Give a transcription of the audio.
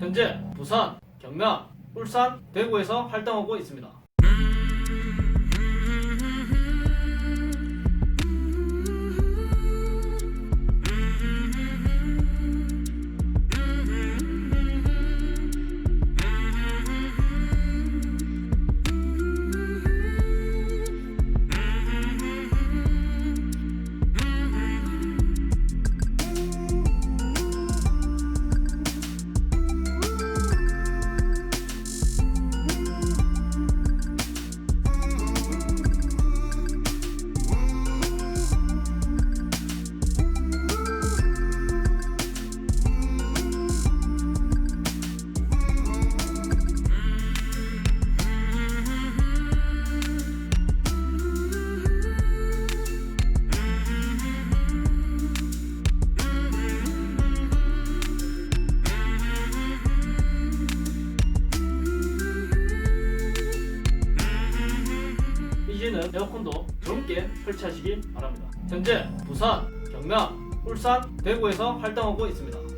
현재 부산, 경남, 울산, 대구에서 활동하고 있습니다. 이제는 에어컨도 젊게 설치하시기 바랍니다. 현재 부산, 경남, 울산, 대구에서 활동하고 있습니다.